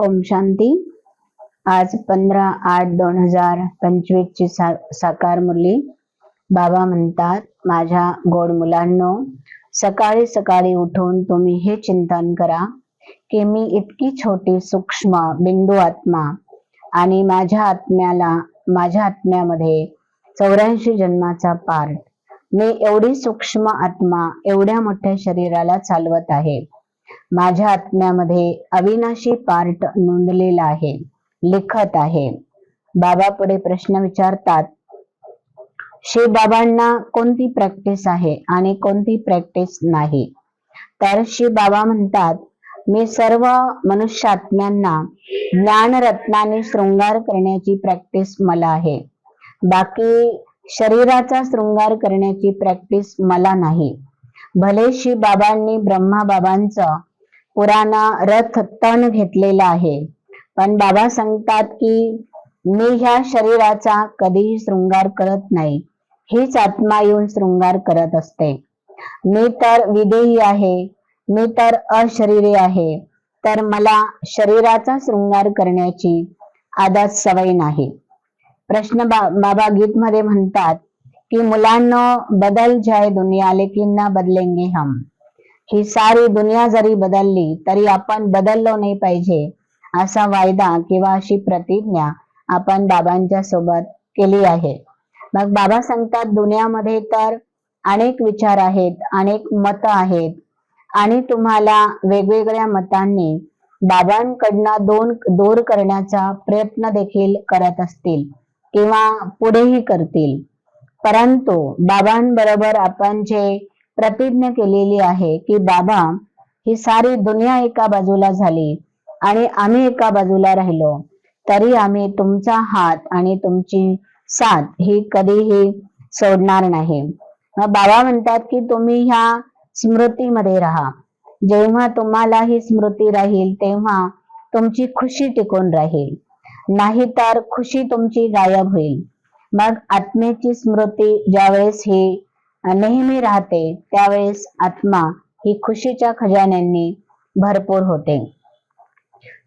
ओम शांती. आज पंधरा आठ दोन हजार पंचवीस ची सा साकार मुरली. बाबा म्हणतात माझ्या गोड मुलांनो सकाळी सकाळी उठून तुम्ही हे चिंतन करा की मी इतकी छोटी सूक्ष्म बिंदू आत्मा आणि माझ्या आत्म्याला माझ्या आत्म्यामध्ये चौऱ्याऐंशी जन्माचा पार्ट मी एवढी सूक्ष्म आत्मा एवढ्या मोठ्या शरीराला चालवत आहे. माझ्या आत्म्यामध्ये अविनाशी पार्ट नोंदलेला आहे लिखत आहे. बाबा पुढे प्रश्न विचारतात शिव बाबांना कोणती प्रॅक्टिस आहे आणि कोणती प्रॅक्टिस नाही? तर शिव बाबा म्हणतात मी सर्व मनुष्यात्म्यांना ज्ञानरत्नाने शृंगार करण्याची प्रॅक्टिस मला आहे. बाकी शरीराचा शृंगार करण्याची प्रॅक्टिस मला नाही. भले शिव बाबांनी ब्रह्मा बाबांचं पुराणा रथ तण घेतलेला आहे. पण बाबा सांगतात की मी ह्या शरीराचा कधीही शृंगार करत नाही. हीच आत्मा येऊन शृंगार करत असते. मी तर विदेही आहे. मी तर अशरीरी आहे. तर मला शरीराचा शृंगार करण्याची आदात सवय नाही. प्रश्न बा बाबा गीत मध्ये म्हणतात की मुलांना बदल जाय दुनिया लेकिन ना बदलेंगे हम. ही सारी दुनिया जरी बदलली तरी आपण बदललो नाही पाहिजे असा वायदा किंवा अशी प्रतिज्ञा आपण बाबांच्या सोबत केली आहे. मग बाबा सांगतात दुनियामध्ये तर अनेक विचार आहेत अनेक मत आहेत आणि तुम्हाला वेगवेगळ्या मतांनी बाबांकडनं दोन दूर करण्याचा प्रयत्न देखील करत असतील किंवा पुढेही करतील. परंतु बाबांबरोबर आपण जे प्रतिज्ञा केलेली आहे की बाबा ही सारी दुनिया एका बाजूला झाली आणि आम्ही एका बाजूला राहिलो तरी आम्ही तुमचा हात आणि तुमची साथ ही कधीही सोडणार नाही. मग बाबा म्हणतात की तुम्ही ह्या स्मृतीमध्ये राहा. जेव्हा तुम्हाला ही स्मृती राहील तेव्हा तुमची खुशी टिकून राहील. नाही तर खुशी तुमची गायब होईल. मग आत्मेची स्मृती ज्यावेळेस ही नेहमी राहते त्यावेळेस आत्मा ही खुशीच्या खजान्यांनी भरपूर होते.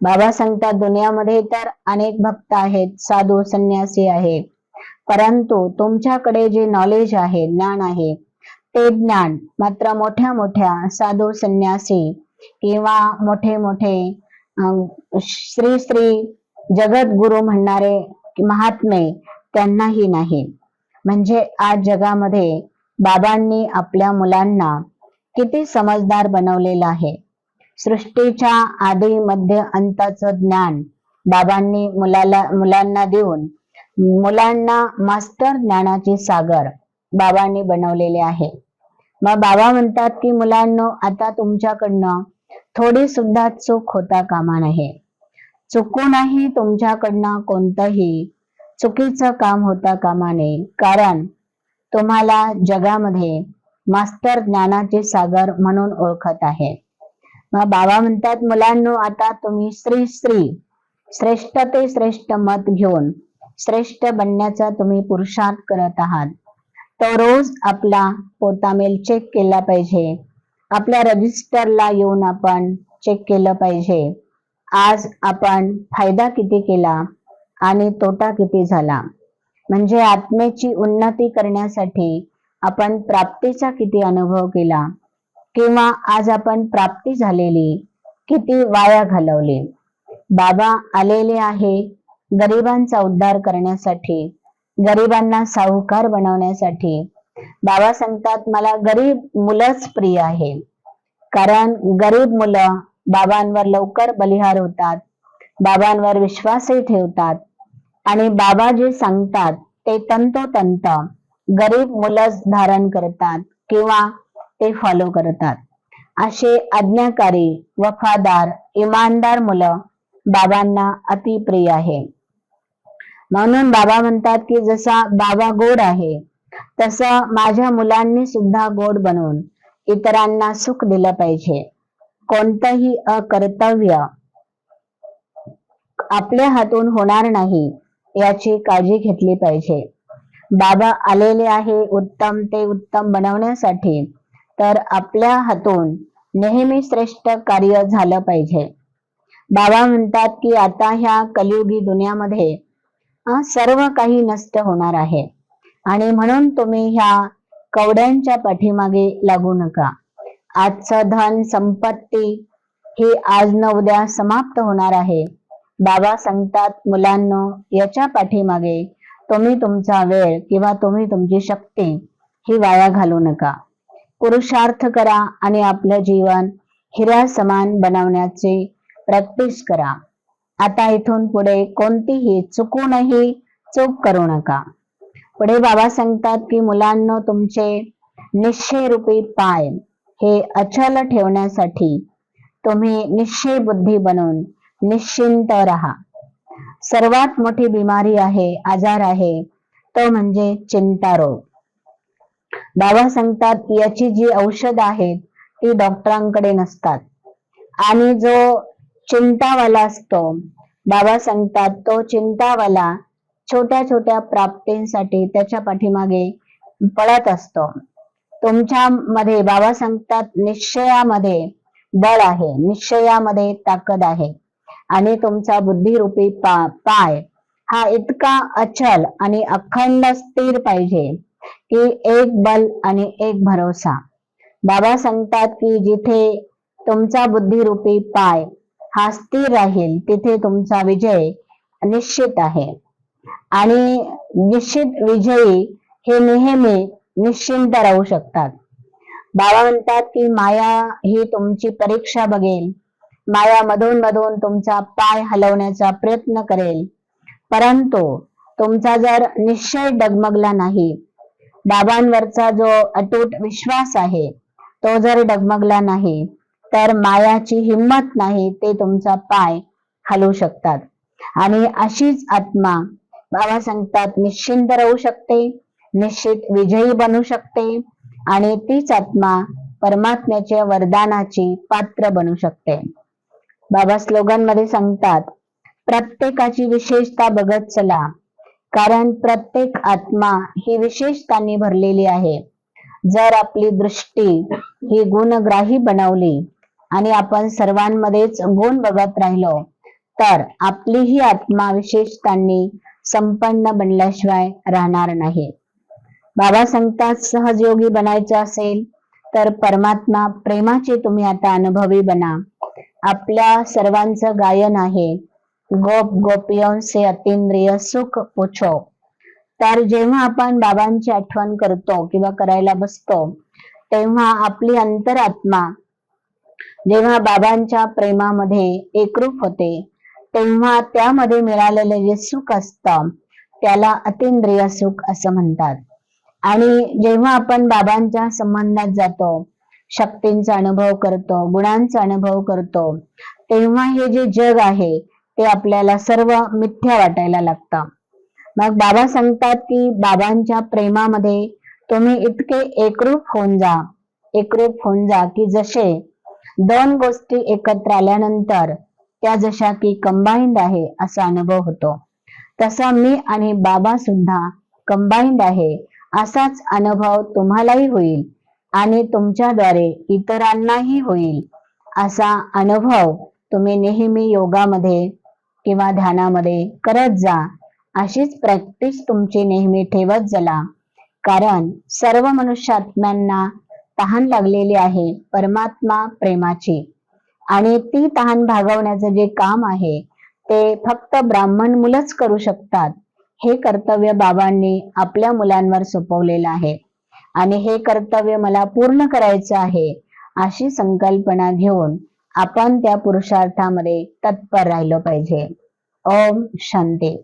बाबा सांगतात दुनियामध्ये तर अनेक भक्त आहेत साधू संन्यासी आहेत परंतु तुमच्याकडे जे नॉलेज आहे ज्ञान आहे ते ज्ञान मात्र मोठ्या मोठ्या साधू संन्यासी किंवा मोठे मोठे अं, श्री श्री जगद्गुरु म्हणणारे महात्मे त्यांनाही नाही. म्हणजे आज जगामध्ये बाबांनी आपल्या मुलांना किती समजदार बनवलेलं आहे. सृष्टीच्या आधी मध्य अंताचं ज्ञान बाबांनी मुलाला मुलांना देऊन मुलांना मास्टर ज्ञानाची सागर बाबांनी बनवलेले आहे. मग बाबा म्हणतात की मुलांनो आता तुमच्याकडनं थोडी सुद्धा चूक होता कामा नये. चुकूनही तुमच्याकडनं कोणतंही चुकीचं काम होता कामा नये. कारण तुम्हाला जगामध्ये मास्टर ज्ञानाचे सागर म्हणून ओळखत आहे. मग बाबा म्हणतात मुलांनो आता तुम्ही श्री श्री श्रेष्ठ ते श्रेष्ठ मत घेऊन श्रेष्ठ बनण्याचा तुम्ही पुरुषार्थ करत आहात. तो रोज आपला पोतामेल चेक केला पाहिजे. आपल्या रजिस्टरला येऊन आपण चेक केलं पाहिजे. आज आपण फायदा किती केला आणि तोटा किती झाला? म्हणजे आत्मेची उन्नती करण्यासाठी आपण प्राप्तीचा किती अनुभव केला किंवा आज आपण प्राप्ती झालेली किती वाया घालवली. बाबा आलेले आहे गरिबांचा उद्धार करण्यासाठी गरिबांना सावकार बनवण्यासाठी. बाबा सांगतात मला गरीब मुलंच प्रिय आहे. कारण गरीब मुलं बाबांवर लवकर बलिहार होतात बाबांवर विश्वासही ठेवतात. आणि बाबा जे सांगतात ते तंतोतंत गरीब मुलंच धारण करतात किंवा ते फॉलो करतात. असे आज्ञाकारी वफादार इमानदार मुलं बाबांना अतिप्रिय आहे. म्हणून बाबा म्हणतात की जसा बाबा गोड आहे तसं माझ्या मुलांनी सुद्धा गोड बनवून इतरांना सुख दिलं पाहिजे. कोणतंही अकर्तव्य आपल्या हातून होणार नाही. याची काळजी घेतली पाहिजे. बाबा आलेले आहे उत्तम ते उत्तम बनवण्यासाठी. तर आपल्या हातून नेहमी श्रेष्ठ कार्य झालं पाहिजे. बाबा म्हणतात की आता ह्या कलियुगी दुनियामध्ये सर्व काही नष्ट होणार आहे. आणि म्हणून तुम्ही ह्या कवड्यांच्या पाठीमागे लागू नका. आजचं धन संपत्ती ही आज न उद्या समाप्त होणार आहे. बाबा सांगतात मुलांनो याच्या पाठीमागे तुम्ही तुमचा वेळ किंवा तुम्ही तुमची शक्ती ही वाया घालू नका. पुरुषार्थ करा आणि आपलं जीवन हिरा समान बनवण्याची प्रॅक्टिस करा. आता इथून पुढे कोणतीही चुकूनही चूक करू नका. पुढे बाबा सांगतात की मुलांना तुमचे निश्चय रूपी पाय हे अचल ठेवण्यासाठी तुम्ही निश्चय बुद्धी बनून निश्चिंत राहा सर्वात मोठी बिमारी आहे आजार आहे तो म्हणजे चिंता रोग बाबा सांगतात याची जी औषध आहेत ती डॉक्टरांकडे नसतात. आणि जो चिंतावाला असतो बाबा सांगतात तो चिंतावाला छोट्या छोट्या प्राप्तींसाठी त्याच्या पाठीमागे पळत असतो. तुमच्या मध्ये बाबा सांगतात निश्चयामध्ये बळ आहे निश्चयामध्ये ताकद आहे. आणि तुमचा बुद्धिरूपी पा पाय हा इतका अचल आणि अखंड स्थिर पाहिजे की एक बल आणि एक भरोसा. बाबा सांगतात की जिथे तुमचा बुद्धिरूपी पाय हा स्थिर राहील तिथे तुमचा विजय निश्चित आहे. आणि निश्चित विजयी हे नेहमी निश्चिंत राहू शकतात. बाबा म्हणतात की माया ही तुमची परीक्षा बघेल. माया मधून मधून तुमचा पाय हलवण्याचा प्रयत्न करेल. परंतु तुमचा जर निश्चय डगमगला नाही बाबांवरचा जो अटूट विश्वास आहे तो जर डगमगला नाही तर मायाची हिंमत नाही ते तुमचा पाय हलवू शकतात. आणि अशीच आत्मा बाबा सांगतात निश्चिंत राहू शकते निश्चित विजयी बनू शकते आणि तीच आत्मा परमात्म्याच्या वरदानाची पात्र बनू शकते. बाबा स्लोगनमध्ये सांगतात प्रत्येकाची विशेषता बघत चला कारण प्रत्येक आत्मा ही विशेषतांनी भरलेली आहे. जर आपली दृष्टी ही गुणग्राही बनवली आणि आपण सर्वांमध्येच गुण बघत राहिलो तर आपली ही आत्मा विशेषतांनी संपन्न बनल्याशिवाय राहणार नाही. बाबा सांगतात सहजयोगी बनायचं असेल तर परमात्मा प्रेमाचे तुम्ही आता अनुभवी बना. आपल्या सर्वांचं गायन आहे. गोप गोपियांचे अतिंद्रिय सुख पुछो. तर जेव्हा आपण बाबांची आठवण करतो किंवा करायला बसतो तेव्हा आपली अंतरात्मा जेव्हा बाबांच्या प्रेमामध्ये एकरूप होते तेव्हा त्यामध्ये मिळालेले जे सुख असतं त्याला अतिंद्रिय सुख असं म्हणतात. आणि जेव्हा आपण बाबांच्या संबंधात जातो शक्तींचा अनुभव करतो गुणांचा अनुभव करतो. तेव्हा हे जे जग आहे ते आपल्याला सर्व मिथ्या वाटायला लागतं. मग बाबा सांगतात की बाबांच्या प्रेमामध्ये तुम्ही इतके एकरूप होऊन जा एकरूप होऊन जा की जसे दोन गोष्टी एकत्र आल्यानंतर त्या जशा की कंबाईंड आहे असा अनुभव होतो. तसा मी आणि बाबा सुद्धा कंबाईंड आहे असाच अनुभव तुम्हालाही होईल. आणि तुमच्याद्वारे इतरांनाही होईल असा अनुभव तुम्ही नेहमी योगामध्ये किंवा ध्यानामध्ये करत जा. अशीच प्रॅक्टिस तुमची नेहमी ठेवत जला कारण सर्व मनुष्यात्म्यांना तहान लागलेली आहे परमात्मा प्रेमाची. आणि ती तहान भागवण्याचं जे काम आहे ते फक्त ब्राह्मण मुलंच करू शकतात. हे कर्तव्य बाबांनी आपल्या मुलांवर सोपवलेलं आहे. आणि हे कर्तव्य मला पूर्ण करायचं आहे अशी संकल्पना घेऊन आपण त्या पुरुषार्थामध्ये तत्पर राहिलो पाहिजे. ओम शांती.